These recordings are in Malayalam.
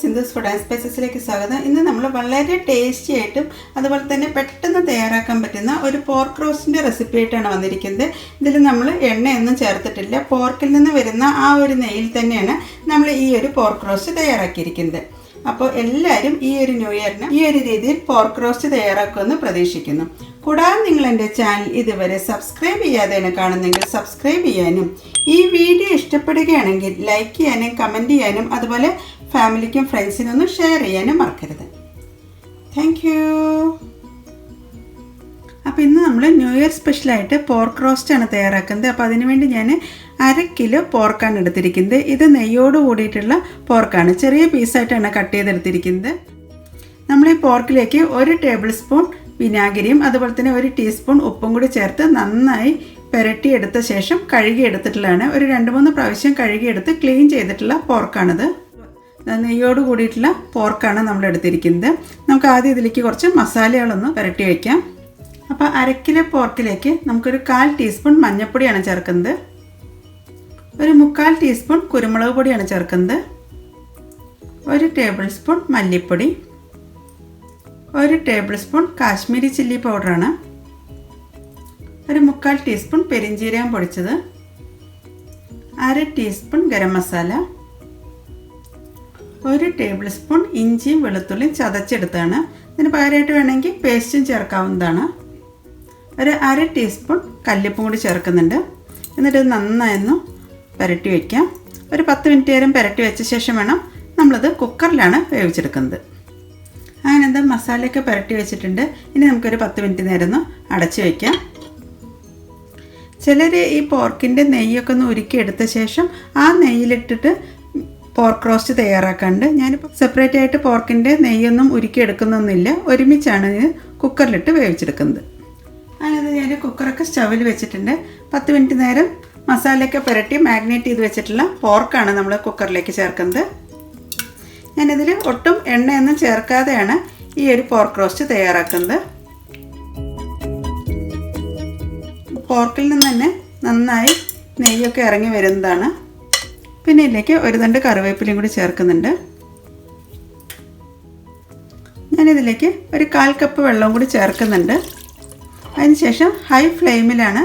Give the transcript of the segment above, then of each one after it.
സിന്ധുസ് ഫുഡ് ആൻഡ് സ്പൈസസിലേക്ക് സ്വാഗതം. ഇന്ന് നമ്മൾ വളരെ ടേസ്റ്റി ആയിട്ടും അതുപോലെ തന്നെ പെട്ടെന്ന് തയ്യാറാക്കാൻ പറ്റുന്ന ഒരു പോർക്ക് റോസ്റ്റിന്റെ റെസിപ്പി ആയിട്ടാണ് വന്നിരിക്കുന്നത്. ഇതിൽ നമ്മൾ എണ്ണയൊന്നും ചേർത്തിട്ടില്ല. പോർക്കിൽ നിന്ന് വരുന്ന ആ ഒരു നെയ്യിൽ തന്നെയാണ് നമ്മൾ ഈ ഒരു പോർക്ക് റോസ്റ്റ് തയ്യാറാക്കിയിരിക്കുന്നത്. അപ്പോൾ എല്ലാവരും ഈ ഒരു ന്യൂ ഇയറിന് ഈ ഒരു രീതിയിൽ പോർക്ക് റോസ്റ്റ് തയ്യാറാക്കുമെന്ന് പ്രതീക്ഷിക്കുന്നു. കൂടാതെ നിങ്ങൾ എന്റെ ചാനൽ ഇതുവരെ സബ്സ്ക്രൈബ് ചെയ്യാതെയാണ് കാണുന്നെങ്കിൽ സബ്സ്ക്രൈബ് ചെയ്യാനും ഈ വീഡിയോ ഇഷ്ടപ്പെടുകയാണെങ്കിൽ ലൈക്ക് ചെയ്യാനും കമന്റ് ചെയ്യാനും അതുപോലെ ഫാമിലിക്കും ഫ്രണ്ട്സിനൊന്നും ഷെയർ ചെയ്യാനും മറക്കരുത്. താങ്ക് യു അപ്പോൾ ഇന്ന് നമ്മൾ ന്യൂ ഇയർ സ്പെഷ്യലായിട്ട് പോർക്ക് റോസ്റ്റ് ആണ് തയ്യാറാക്കുന്നത്. അപ്പോൾ അതിനുവേണ്ടി ഞാൻ അര കിലോ പോർക്കാണ് എടുത്തിരിക്കുന്നത്. ഇത് നെയ്യോട് കൂടിയിട്ടുള്ള പോർക്കാണ് ചെറിയ പീസായിട്ടാണ് കട്ട് ചെയ്തെടുത്തിരിക്കുന്നത്. നമ്മൾ ഈ പോർക്കിലേക്ക് ഒരു ടേബിൾ സ്പൂൺ വിനാഗിരിയും അതുപോലെ തന്നെ ഒരു ടീസ്പൂൺ ഉപ്പും കൂടി ചേർത്ത് നന്നായി പുരട്ടിയെടുത്ത ശേഷം കഴുകിയെടുത്തിട്ടുള്ളതാണ്. ഒരു രണ്ട് മൂന്ന് പ്രാവശ്യം കഴുകിയെടുത്ത് ക്ലീൻ ചെയ്തിട്ടുള്ള പോർക്കാണിത് നെയ്യോട് കൂടിയിട്ടുള്ള പോർക്കാണ് നമ്മൾ എടുത്തിരിക്കുന്നത്. നമുക്ക് ആദ്യം ഇതിലേക്ക് കുറച്ച് മസാലകളൊന്ന് പുരട്ടി വയ്ക്കാം. അപ്പോൾ അരക്കിലെ പോർക്കിലേക്ക് നമുക്കൊരു കാൽ ടീസ്പൂൺ മഞ്ഞൾപ്പൊടിയാണ് ചേർക്കുന്നത്. ഒരു മുക്കാൽ ടീസ്പൂൺ കുരുമുളക് പൊടിയാണ് ചേർക്കുന്നത്. ഒരു ടേബിൾ സ്പൂൺ മല്ലിപ്പൊടി. ഒരു ടേബിൾ സ്പൂൺ കാശ്മീരി ചില്ലി പൗഡറാണ്. ഒരു മുക്കാൽ ടീസ്പൂൺ പെരിഞ്ചീരകം പൊടിച്ചത്. അര ടീസ്പൂൺ ഗരം മസാല. ഒരു ടേബിൾ സ്പൂൺ ഇഞ്ചിയും വെളുത്തുള്ളിയും ചതച്ചെടുത്താണ്. ഇതിന് പകരമായിട്ട് വേണമെങ്കിൽ പേസ്റ്റും ചേർക്കാവുന്നതാണ്. ഒരു അര ടീസ്പൂൺ കല്ലിപ്പും കൂടി ചേർക്കുന്നുണ്ട്. എന്നിട്ട് നന്നായൊന്ന് പുരട്ടി വയ്ക്കാം. ഒരു പത്ത് മിനിറ്റ് നേരം പുരട്ടി വെച്ച ശേഷം വേണം നമ്മളത് കുക്കറിലാണ് വേവിച്ചെടുക്കുന്നത്. അങ്ങനെ എന്താ മസാലയൊക്കെ പുരട്ടി വെച്ചിട്ടുണ്ട്. ഇനി നമുക്കൊരു പത്ത് മിനിറ്റ് നേരം ഒന്ന് അടച്ച് വയ്ക്കാം. ചിലർ ഈ പോർക്കിന്റെ നെയ്യൊക്കെ ഒന്ന് ഉരുക്കിയെടുത്ത ശേഷം ആ നെയ്യിലിട്ടിട്ട് പോർക്ക് റോസ്റ്റ് തയ്യാറാക്കാണ്ട് ഞാനിപ്പോൾ സെപ്പറേറ്റ് ആയിട്ട് പോർക്കിന്റെ നെയ്യൊന്നും ഉരുക്കി എടുക്കുന്നൊന്നുമില്ല ഒരുമിച്ചാണ് കുക്കറിലിട്ട് വേവിച്ചെടുക്കുന്നത്. അതിനകത്ത് ഞാൻ കുക്കറൊക്കെ സ്റ്റവിൽ വെച്ചിട്ടുണ്ട്. പത്ത് മിനിറ്റ് നേരം മസാലയൊക്കെ പുരട്ടി മാഗ്നേറ്റ് ചെയ്ത് വെച്ചിട്ടുള്ള പോർക്കാണ് നമ്മൾ കുക്കറിലേക്ക് ചേർക്കുന്നത്. ഞാനിതിൽ ഒട്ടും എണ്ണയൊന്നും ചേർക്കാതെയാണ് ഈ ഒരു പോർക്ക് റോസ്റ്റ് തയ്യാറാക്കുന്നത്. പോർക്കിൽ നിന്ന് തന്നെ നന്നായി നെയ്യൊക്കെ ഇറങ്ങി വരുന്നതാണ്. പിന്നെ ഇതിലേക്ക് ഒരു തണ്ട് കറിവേപ്പിലയും കൂടി ചേർക്കുന്നുണ്ട്. ഞാനിതിലേക്ക് ഒരു കാൽ കപ്പ് വെള്ളവും കൂടി ചേർക്കുന്നുണ്ട്. അതിനുശേഷം ഹൈ ഫ്ലെയിമിലാണ്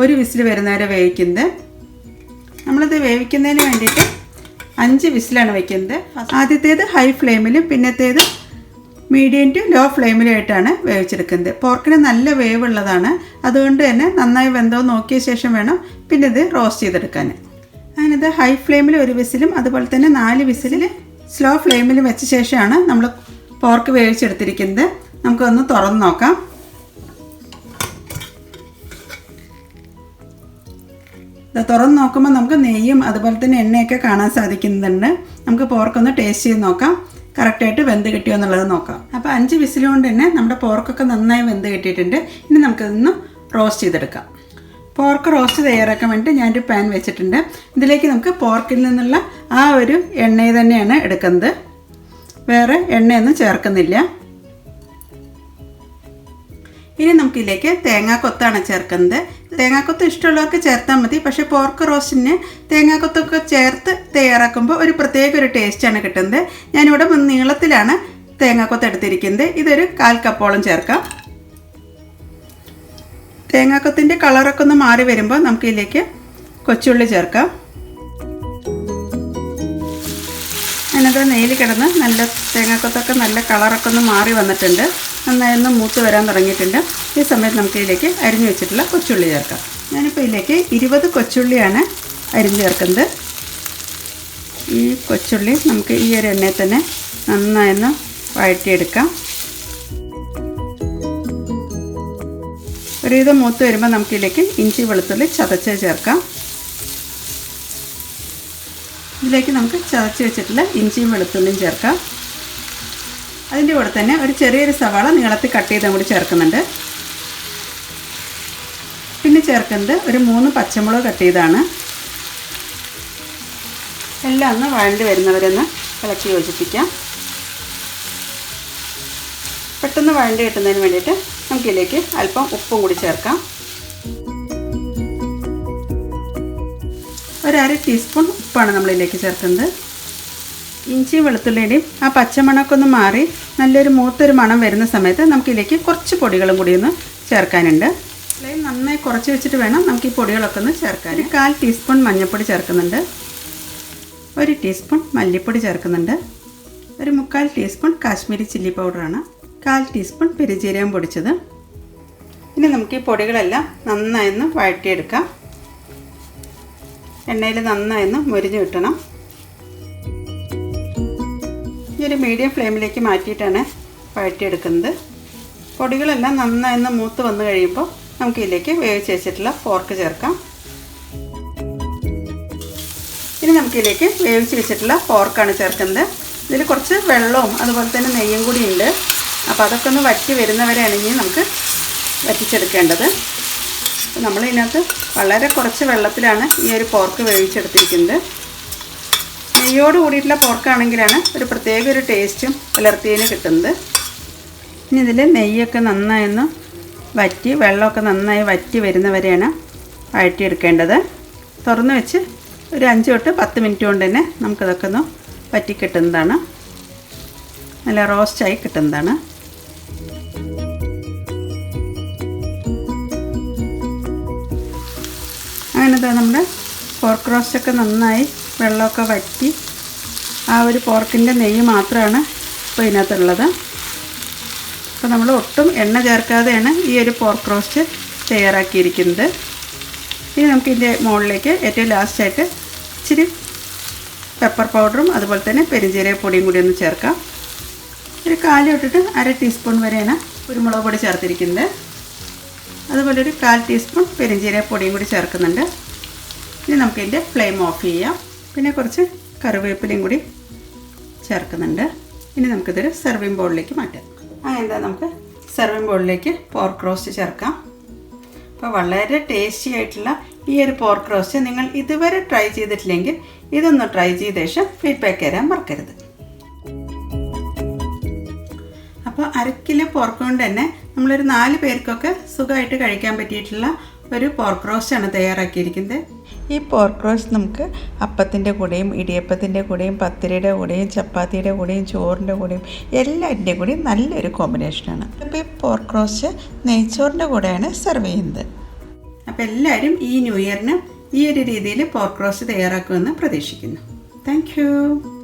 ഒരു വിസിൽ വരുന്നവരെ വേവിക്കുന്നത്. നമ്മളിത് വേവിക്കുന്നതിന് വേണ്ടിയിട്ട് അഞ്ച് വിസിലാണ് വയ്ക്കുന്നത് ആദ്യത്തേത് ഹൈ ഫ്ലെയിമിലും പിന്നത്തേത് മീഡിയം ടു ലോ ഫ്ലെയിമിലായിട്ടാണ് വേവിച്ചെടുക്കുന്നത്. പോർക്കിന് നല്ല വേവുള്ളതാണ്. അതുകൊണ്ട് തന്നെ നന്നായി വെന്തോ നോക്കിയ ശേഷം വേണം പിന്നെ ഇത് റോസ്റ്റ് ചെയ്തെടുക്കാൻ. അങ്ങനിത് ഹൈ ഫ്ലെയിമിൽ ഒരു വിസിലും അതുപോലെ തന്നെ നാല് വിസിലിൽ സ്ലോ ഫ്ലെയിമിൽ വെച്ച ശേഷമാണ് നമ്മൾ പോർക്ക് വേവിച്ചെടുത്തിരിക്കുന്നത്. നമുക്കൊന്ന് തുറന്ന് നോക്കാം. തുറന്ന് നോക്കുമ്പോൾ നമുക്ക് നെയ്യും അതുപോലെ തന്നെ എണ്ണയൊക്കെ കാണാൻ സാധിക്കുന്നുണ്ട്. നമുക്ക് പോർക്കൊന്ന് ടേസ്റ്റ് ചെയ്ത് നോക്കാം. കറക്റ്റായിട്ട് വെന്ത് കിട്ടിയോ എന്നുള്ളത് നോക്കാം. അപ്പോൾ അഞ്ച് വിസിലുകൊണ്ട് തന്നെ നമ്മുടെ പോർക്കൊക്കെ നന്നായി വെന്ത് കിട്ടിയിട്ടുണ്ട്. ഇനി നമുക്കിതൊന്ന് റോസ്റ്റ് ചെയ്തെടുക്കാം. പോർക്ക് റോസ്റ്റ് തയ്യാറാക്കാൻ വേണ്ടി ഞാനൊരു പാൻ വെച്ചിട്ടുണ്ട്. ഇതിലേക്ക് നമുക്ക് പോർക്കിൽ നിന്നുള്ള ആ ഒരു എണ്ണ തന്നെയാണ് എടുക്കുന്നത്. വേറെ എണ്ണയൊന്നും ചേർക്കുന്നില്ല. ഇനി നമുക്കിതിലേക്ക് തേങ്ങാക്കൊത്താണ് ചേർക്കുന്നത്. തേങ്ങാക്കൊത്ത് ഇഷ്ടമുള്ളവർക്ക് ചേർത്താൽ മതി. പക്ഷേ പോർക്ക് റോസ്റ്റിന് തേങ്ങാക്കൊത്തൊക്കെ ചേർത്ത് തയ്യാറാക്കുമ്പോൾ ഒരു പ്രത്യേക ഒരു ടേസ്റ്റാണ് കിട്ടുന്നത്. ഞാനിവിടെ നീളത്തിലാണ് തേങ്ങാക്കൊത്ത് എടുത്തിരിക്കുന്നത്. ഇതൊരു കാൽ കപ്പോളം ചേർക്കാം. തേങ്ങാക്കൊത്തിന്റെ കളറൊക്കെ ഒന്ന് മാറി വരുമ്പോൾ നമുക്കിതിലേക്ക് കൊച്ചുള്ളി ചേർക്കാം. അതിനകത്ത് നെയ്യിൽ കിടന്ന് നല്ല തേങ്ങാക്കത്തൊക്കെ നല്ല കളറൊക്കെ ഒന്ന് മാറി വന്നിട്ടുണ്ട്. നന്നായി ഒന്ന് മൂത്ത് വരാൻ തുടങ്ങിയിട്ടുണ്ട്. ഈ സമയത്ത് നമുക്ക് ഇതിലേക്ക് അരിഞ്ഞു വെച്ചിട്ടുള്ള കൊച്ചുള്ളി ചേർക്കാം. ഞാനിപ്പോൾ ഇതിലേക്ക് ഇരുപത് കൊച്ചുള്ളിയാണ് അരിഞ്ഞു ചേർക്കുന്നത്. ഈ കൊച്ചുള്ളി നമുക്ക് ഈ ഒരു എണ്ണയിൽ തന്നെ നന്നായൊന്ന് വഴറ്റിയെടുക്കാം. ഒരുവിധം മൂത്ത് വരുമ്പോൾ നമുക്കിതിലേക്ക് ഇഞ്ചി വെളുത്തുള്ളി ചതച്ച് ചേർക്കാം. ഇതിലേക്ക് നമുക്ക് ചതച്ച് വെച്ചിട്ടുള്ള ഇഞ്ചിയും വെളുത്തുള്ളിയും ചേർക്കാം. അതിന്റെ കൂടെ തന്നെ ഒരു ചെറിയൊരു സവാള നീളത്തിൽ കട്ട് ചെയ്ത് കൂടി ചേർക്കുന്നുണ്ട്. പിന്നെ ചേർക്കുന്നത് ഒരു മൂന്ന് പച്ചമുളക് കട്ട് ചെയ്താണ്. എല്ലാം ഒന്ന് വഴണ്ടി വരുന്നവരൊന്ന് ഇളക്കി യോജിപ്പിക്കാം. പെട്ടെന്ന് വഴണ്ടി കിട്ടുന്നതിന് വേണ്ടിയിട്ട് നമുക്കിതിലേക്ക് അല്പം ഉപ്പും കൂടി ചേർക്കാം. ഒരു അര ടീസ്പൂൺ ഉപ്പാണ് നമ്മളിതിലേക്ക് ചേർക്കുന്നത്. ഇഞ്ചി വെളുത്തുള്ളിയുടെയും ആ പച്ചമണമൊക്കെ ഒന്ന് മാറി നല്ലൊരു മൂത്തൊരു മണം വരുന്ന സമയത്ത് നമുക്കിതിലേക്ക് കുറച്ച് പൊടികളും കൂടി ഒന്ന് ചേർക്കാനുണ്ട്. ഫ്ലെയിം നന്നായി കുറച്ച് വെച്ചിട്ട് വേണം നമുക്ക് ഈ പൊടികളൊക്കെ ഒന്ന് ചേർക്കാൻ. ഒരു കാൽ ടീസ്പൂൺ മഞ്ഞൾപ്പൊടി ചേർക്കുന്നുണ്ട്. ഒരു ടീസ്പൂൺ മല്ലിപ്പൊടി ചേർക്കുന്നുണ്ട്. ഒരു മുക്കാൽ ടീസ്പൂൺ കാശ്മീരി ചില്ലി പൗഡറാണ്. കാൽ ടീസ്പൂൺ പെരുജീരകം പൊടിച്ചത്. ഇനി നമുക്ക് ഈ പൊടികളെല്ലാം നന്നായൊന്ന് വഴറ്റിയെടുക്കാം. എണ്ണയിൽ നന്നായൊന്ന് മുരിഞ്ഞു കിട്ടണം. ഈ ഒരു മീഡിയം ഫ്ലെയിമിലേക്ക് മാറ്റിയിട്ടാണ് വഴറ്റിയെടുക്കുന്നത്. പൊടികളെല്ലാം നന്നായൊന്ന് മൂത്ത് വന്നു കഴിയുമ്പോൾ നമുക്ക് ഇതിലേക്ക് വേവിച്ച് വെച്ചിട്ടുള്ള പോർക്ക് ചേർക്കാം. ഇനി നമുക്കിതിലേക്ക് വേവിച്ച് വെച്ചിട്ടുള്ള പോർക്കാണ് ചേർക്കുന്നത്. ഇതിൽ കുറച്ച് വെള്ളവും അതുപോലെ തന്നെ നെയ്യും കൂടി ഉണ്ട്. അപ്പോൾ അതൊക്കെ ഒന്ന് വറ്റി വരുന്നവരെയാണെങ്കിൽ നമുക്ക് വറ്റിച്ചെടുക്കേണ്ടത്. അപ്പോൾ നമ്മളിതിനകത്ത് വളരെ കുറച്ച് വെള്ളത്തിലാണ് ഈ ഒരു പോർക്ക് വേവിച്ചെടുത്തിരിക്കുന്നത്. നെയ്യോട് കൂടിയിട്ടുള്ള പോർക്കാണെങ്കിലാണ് ഒരു പ്രത്യേക ഒരു ടേസ്റ്റും പുലർത്തിയതിന് കിട്ടുന്നത്. ഇനി ഇതിൽ നെയ്യൊക്കെ നന്നായൊന്ന് വറ്റി വെള്ളമൊക്കെ നന്നായി വറ്റി വരുന്നവരെയാണ് വഴറ്റിയെടുക്കേണ്ടത്. തുറന്ന് വെച്ച് ഒരു അഞ്ച് തൊട്ട് പത്ത് മിനിറ്റ് കൊണ്ട് തന്നെ നമുക്കിതൊക്കെ ഒന്ന് വറ്റി കിട്ടുന്നതാണ് നല്ല റോസ്റ്റായി കിട്ടുന്നതാണ്. അങ്ങനത്തെ നമ്മുടെ പോർക്ക് റോസ്റ്റൊക്കെ നന്നായി വെള്ളമൊക്കെ വറ്റി ആ ഒരു പോർക്കിന്റെ നെയ്യ് മാത്രമാണ് ഇപ്പോൾ ഇതിനകത്തുള്ളത്. അപ്പോൾ നമ്മൾ ഒട്ടും എണ്ണ ചേർക്കാതെയാണ് ഈ ഒരു പോർക്ക് റോസ്റ്റ് തയ്യാറാക്കിയിരിക്കുന്നത്. ഇനി നമുക്ക് ഇതിന്റെ മുകളിലേക്ക് ഏറ്റവും ലാസ്റ്റായിട്ട് ഇച്ചിരി പെപ്പർ പൗഡറും അതുപോലെ തന്നെ പെരിഞ്ചീരക പൊടിയും കൂടി ഒന്ന് ചേർക്കാം. ഒരു കാലിട്ടിട്ട് അര ടീസ്പൂൺ വരെയാണ് കുരുമുളക് പൊടി ചേർത്തിരിക്കുന്നത്. അതുപോലെ ഒരു കാൽ ടീസ്പൂൺ പെരിഞ്ചീരപ്പൊടിയും പൊടിയും കൂടി ചേർക്കുന്നുണ്ട്. ഇനി നമുക്കിതിന്റെ ഫ്ലെയിം ഓഫ് ചെയ്യാം. പിന്നെ കുറച്ച് കറിവേപ്പിലയും കൂടി ചേർക്കുന്നുണ്ട്. ഇനി നമുക്കിതൊരു സെർവിങ് ബോളിലേക്ക് മാറ്റാം. ആ എന്താ നമുക്ക് സെർവിങ് ബോളിലേക്ക് പോർക്ക് റോസ്റ്റ് ചേർക്കാം. അപ്പോൾ വളരെ ടേസ്റ്റി ആയിട്ടുള്ള ഈ ഒരു പോർക്ക് റോസ്റ്റ് നിങ്ങൾ ഇതുവരെ ട്രൈ ചെയ്തിട്ടില്ലെങ്കിൽ ഇതൊന്ന് ട്രൈ ചെയ്ത ശേഷം ഫീഡ്ബാക്ക് തരാൻ മറക്കരുത്. അപ്പോൾ അരക്കിലെ കിലോ പോർക്ക് കൊണ്ട് തന്നെ നമ്മളൊരു നാല് പേർക്കൊക്കെ സുഖമായിട്ട് കഴിക്കാൻ പറ്റിയിട്ടുള്ള ഒരു പോർക്ക് റോസ്റ്റാണ് തയ്യാറാക്കിയിരിക്കുന്നത്. ഈ പോർക്ക് റോസ്റ്റ് നമുക്ക് അപ്പത്തിന്റെ കൂടെയും ഇടിയപ്പത്തിന്റെ കൂടെയും പത്തിരിയുടെ കൂടെയും ചപ്പാത്തിയുടെ കൂടെയും ചോറിന്റെ കൂടെയും എല്ലാറ്റിന്റെ കൂടെയും നല്ലൊരു കോമ്പിനേഷനാണ് അപ്പോൾ ഈ പോർക്ക് റോസ്റ്റ് നെയ്ച്ചോറിന്റെ കൂടെയാണ് സെർവ് ചെയ്യുന്നത്. അപ്പോൾ എല്ലാവരും ഈ ന്യൂ ഇയറിന് ഈ ഒരു രീതിയിൽ പോർക്ക് റോസ്റ്റ് തയ്യാറാക്കുമെന്ന് പ്രതീക്ഷിക്കുന്നു. താങ്ക്